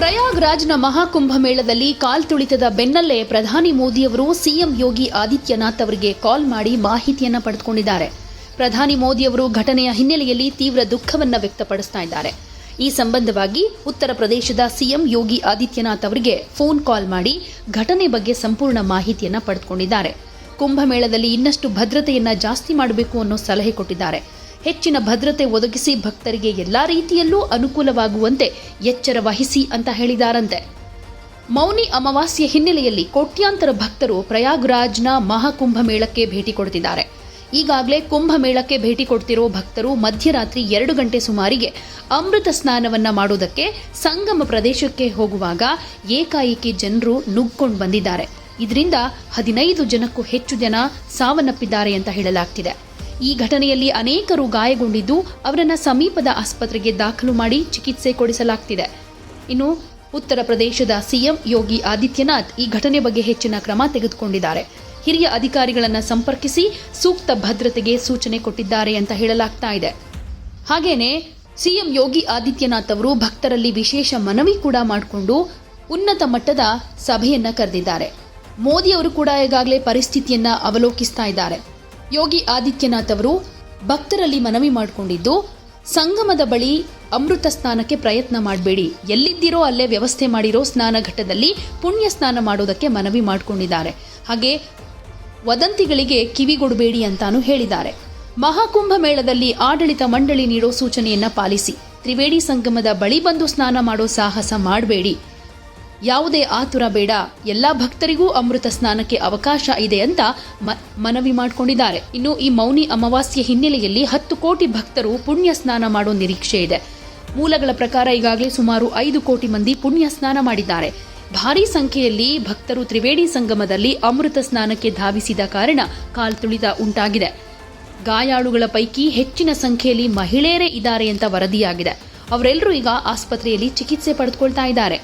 ಪ್ರಯಾಗ್ರಾಜ್ನ ಮಹಾಕುಂಭ ಮೇಳದಲ್ಲಿ ಕಾಲ್ತುಳಿತದ ಬೆನ್ನಲ್ಲೇ ಪ್ರಧಾನಿ ಮೋದಿಯವರು ಸಿಎಂ ಯೋಗಿ ಆದಿತ್ಯನಾಥ್ ಅವರಿಗೆ ಕಾಲ್ ಮಾಡಿ ಮಾಹಿತಿಯನ್ನು ಪಡೆದುಕೊಂಡಿದ್ದಾರೆ. ಪ್ರಧಾನಿ ಮೋದಿಯವರು ಘಟನೆಯ ಹಿನ್ನೆಲೆಯಲ್ಲಿ ತೀವ್ರ ದುಃಖವನ್ನು ವ್ಯಕ್ತಪಡಿಸ್ತಾ ಇದ್ದಾರೆ. ಈ ಸಂಬಂಧವಾಗಿ ಉತ್ತರ ಪ್ರದೇಶದ ಸಿಎಂ ಯೋಗಿ ಆದಿತ್ಯನಾಥ್ ಅವರಿಗೆ ಫೋನ್ ಕಾಲ್ ಮಾಡಿ ಘಟನೆ ಬಗ್ಗೆ ಸಂಪೂರ್ಣ ಮಾಹಿತಿಯನ್ನು ಪಡೆದುಕೊಂಡಿದ್ದಾರೆ. ಕುಂಭಮೇಳದಲ್ಲಿ ಇನ್ನಷ್ಟು ಭದ್ರತೆಯನ್ನು ಜಾಸ್ತಿ ಮಾಡಬೇಕು ಅನ್ನೋ ಸಲಹೆ ಕೊಟ್ಟಿದ್ದಾರೆ. ಹೆಚ್ಚಿನ ಭದ್ರತೆ ಒದಗಿಸಿ ಭಕ್ತರಿಗೆ ಎಲ್ಲಾ ರೀತಿಯಲ್ಲೂ ಅನುಕೂಲವಾಗುವಂತೆ ಎಚ್ಚರ ವಹಿಸಿ ಅಂತ ಹೇಳಿದಾರಂತೆ. ಮೌನಿ ಅಮಾವಾಸ್ಯೆ ಹಿನ್ನೆಲೆಯಲ್ಲಿ ಕೋಟ್ಯಾಂತರ ಭಕ್ತರು ಪ್ರಯಾಗ್ರಾಜ್ನ ಮಹಾಕುಂಭ ಮೇಳಕ್ಕೆ ಭೇಟಿ ಕೊಡ್ತಿದ್ದಾರೆ. ಈಗಾಗಲೇ ಕುಂಭಮೇಳಕ್ಕೆ ಭೇಟಿ ಕೊಡ್ತಿರೋ ಭಕ್ತರು ಮಧ್ಯರಾತ್ರಿ ಎರಡು ಗಂಟೆ ಸುಮಾರಿಗೆ ಅಮೃತ ಸ್ನಾನವನ್ನ ಮಾಡೋದಕ್ಕೆ ಸಂಗಮ ಪ್ರದೇಶಕ್ಕೆ ಹೋಗುವಾಗ ಏಕಾಏಕಿ ಜನರು ನುಗ್ಕೊಂಡು ಬಂದಿದ್ದಾರೆ. ಇದರಿಂದ ಹದಿನೈದು ಜನಕ್ಕೂ ಹೆಚ್ಚು ಜನ ಸಾವನ್ನಪ್ಪಿದ್ದಾರೆ ಅಂತ ಹೇಳಲಾಗ್ತಿದೆ. ಈ ಘಟನೆಯಲ್ಲಿ ಅನೇಕರು ಗಾಯಗೊಂಡಿದ್ದು ಅವರನ್ನು ಸಮೀಪದ ಆಸ್ಪತ್ರೆಗೆ ದಾಖಲು ಮಾಡಿ ಚಿಕಿತ್ಸೆ ಕೊಡಿಸಲಾಗ್ತಿದೆ. ಇನ್ನು ಉತ್ತರ ಪ್ರದೇಶದ ಸಿಎಂ ಯೋಗಿ ಆದಿತ್ಯನಾಥ್ ಈ ಘಟನೆ ಬಗ್ಗೆ ಹೆಚ್ಚಿನ ಕ್ರಮ ತೆಗೆದುಕೊಂಡಿದ್ದಾರೆ. ಹಿರಿಯ ಅಧಿಕಾರಿಗಳನ್ನು ಸಂಪರ್ಕಿಸಿ ಸೂಕ್ತ ಭದ್ರತೆಗೆ ಸೂಚನೆ ಕೊಟ್ಟಿದ್ದಾರೆ ಅಂತ ಹೇಳಲಾಗ್ತಾ ಇದೆ. ಹಾಗೇನೆ ಸಿಎಂ ಯೋಗಿ ಆದಿತ್ಯನಾಥ್ ಅವರು ಭಕ್ತರಲ್ಲಿ ವಿಶೇಷ ಮನವಿ ಕೂಡ ಮಾಡಿಕೊಂಡು ಉನ್ನತ ಮಟ್ಟದ ಸಭೆಯನ್ನ ಕರೆದಿದ್ದಾರೆ. ಮೋದಿ ಅವರು ಕೂಡ ಈಗಾಗಲೇ ಪರಿಸ್ಥಿತಿಯನ್ನ ಅವಲೋಕಿಸ್ತಾ ಇದ್ದಾರೆ. ಯೋಗಿ ಆದಿತ್ಯನಾಥ್ ಅವರು ಭಕ್ತರಲ್ಲಿ ಮನವಿ ಮಾಡಿಕೊಂಡಿದ್ದು, ಸಂಗಮದ ಬಳಿ ಅಮೃತ ಸ್ನಾನಕ್ಕೆ ಪ್ರಯತ್ನ ಮಾಡಬೇಡಿ. ಎಲ್ಲಿದ್ದೀರೋ ಅಲ್ಲೇ ವ್ಯವಸ್ಥೆ ಮಾಡಿರೋ ಸ್ನಾನ ಘಟ್ಟದಲ್ಲಿ ಪುಣ್ಯ ಸ್ನಾನ ಮಾಡೋದಕ್ಕೆ ಮನವಿ ಮಾಡಿಕೊಂಡಿದ್ದಾರೆ. ಹಾಗೆ ವದಂತಿಗಳಿಗೆ ಕಿವಿಗೊಡಬೇಡಿ ಅಂತಾನೂ ಹೇಳಿದ್ದಾರೆ. ಮಹಾಕುಂಭ ಮೇಳದಲ್ಲಿ ಆಡಳಿತ ಮಂಡಳಿ ನೀಡೋ ಸೂಚನೆಯನ್ನ ಪಾಲಿಸಿ, ತ್ರಿವೇಣಿ ಸಂಗಮದ ಬಳಿ ಬಂದು ಸ್ನಾನ ಮಾಡೋ ಸಾಹಸ ಮಾಡಬೇಡಿ. ಯಾವುದೇ ಆತುರ ಬೇಡ, ಎಲ್ಲ ಭಕ್ತರಿಗೂ ಅಮೃತ ಸ್ನಾನಕ್ಕೆ ಅವಕಾಶ ಇದೆ ಅಂತ ಮನವಿ ಮಾಡಿಕೊಂಡಿದ್ದಾರೆ. ಇನ್ನು ಈ ಮೌನಿ ಅಮಾವಾಸ್ಯೆ ಹಿನ್ನೆಲೆಯಲ್ಲಿ ಹತ್ತು ಕೋಟಿ ಭಕ್ತರು ಪುಣ್ಯ ಸ್ನಾನ ಮಾಡೋ ನಿರೀಕ್ಷೆ ಇದೆ. ಮೂಲಗಳ ಪ್ರಕಾರ ಈಗಾಗಲೇ ಸುಮಾರು ಐದು ಕೋಟಿ ಮಂದಿ ಪುಣ್ಯ ಸ್ನಾನ ಮಾಡಿದ್ದಾರೆ. ಭಾರೀ ಸಂಖ್ಯೆಯಲ್ಲಿ ಭಕ್ತರು ತ್ರಿವೇಣಿ ಸಂಗಮದಲ್ಲಿ ಅಮೃತ ಸ್ನಾನಕ್ಕೆ ಧಾವಿಸಿದ ಕಾರಣ ಕಾಲ್ತುಳಿತ ಉಂಟಾಗಿದೆ. ಗಾಯಾಳುಗಳ ಪೈಕಿ ಹೆಚ್ಚಿನ ಸಂಖ್ಯೆಯಲ್ಲಿ ಮಹಿಳೆಯರೇ ಇದ್ದಾರೆ ಅಂತ ವರದಿಯಾಗಿದೆ. ಅವರೆಲ್ಲರೂ ಈಗ ಆಸ್ಪತ್ರೆಯಲ್ಲಿ ಚಿಕಿತ್ಸೆ ಪಡೆದುಕೊಳ್ತಾ ಇದ್ದಾರೆ.